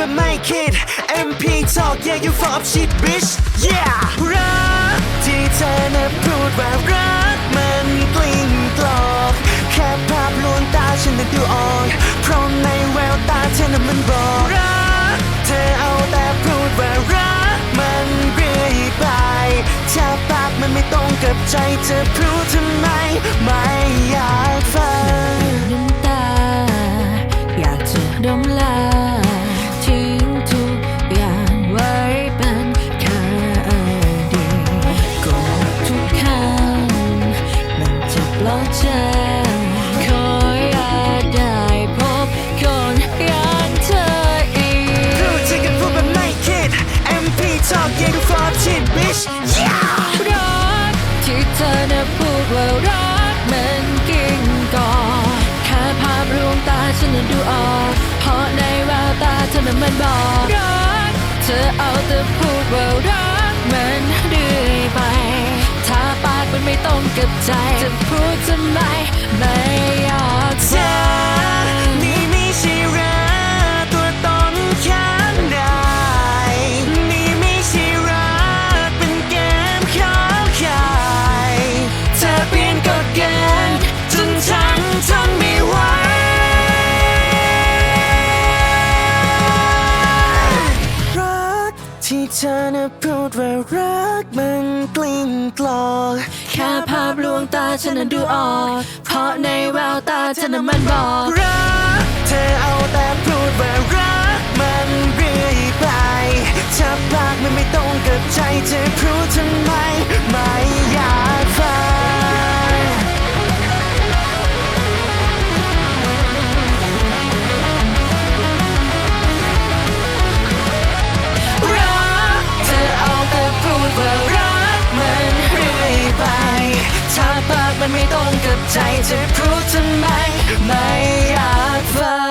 แบบไม่คิด MP talk yeah you fuck up shit bitch yeah รักที่เธอน่ะพูดว่ารักมันกลิ้งกลอกแค่ภาพลวงตาฉันน่ะดูออกเพราะในแววตาเธอน่ะมันบอกรักเธอเอาแต่พูดว่ารักมันเรื่อยไปถ้าปากมันไม่ตรงกับใจเธอพูดทำไมไม่อยากฟัง ลอบใจขออย่าได้พบคนอย่างเธออีกพูดเธอก็พูดแบบไม่คิด MP talk yeah you fuck up shit bitch yeah รักที่เธอน่ะพูดว่ารักมันกิ่งก่อนแค่ภาพลวงตาฉันน่ะดูออก เพราะในแววตาเธอน่ะมันบอกรักเธอเอาแต่พูดว่ารักมันเรื่อยไป ถ้าปากมันไม่ตรงกับ ใจจะพูดทำไมไม่อยากเธฟัองนี่ไม่ใช่รักตัวตนข้างใดนี่ไม่ใช่รักเป็นเกมข้าวขายเธอเปลี่ยนกฎเกณฑ์จนฉันทนไม่ไหวรักที่เธอน่ะพูดว่ารักมันกลิ้งกลอกแค่ ตาฉันน่ะดูออก เพราะในแววตาฉันน่ะมันบอกรักเธอเอาแต่พูดว่ารักมันเรื่อยไปถ้าปากมันไม่ตรงกับใจเธอพูดทำไมไม่ ใจจะพูดทำไมไม่อยากฟัง